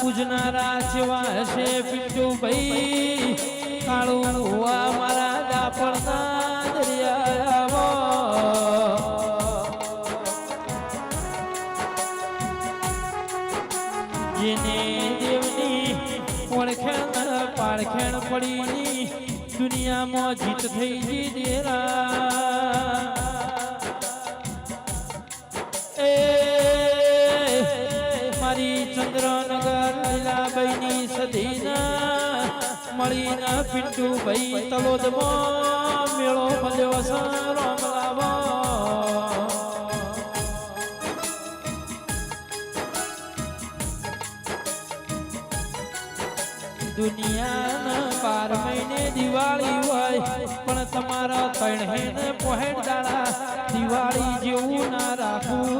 પૂજનારા જેવા હશે પિન્ટુભાઈ કાળું હોવા મારા દાપણના દરિયા જેને દેવની ઓળખેણ પારખેણ પડીની દુનિયામાં જીત થઈ ગઈ દેરા ચંદ્રનગર લીલાબાઈની સદીના મળીને પિન્ટુભાઈ તલોદમાં મેળો મળ્યો સારો રોમલાવો દુનિયાના બાર મહિને દિવાળી હોય, પણ તમારા ત્રણ હેને પોહેટ દાડા દિવાળી જેવું ના રાખવું.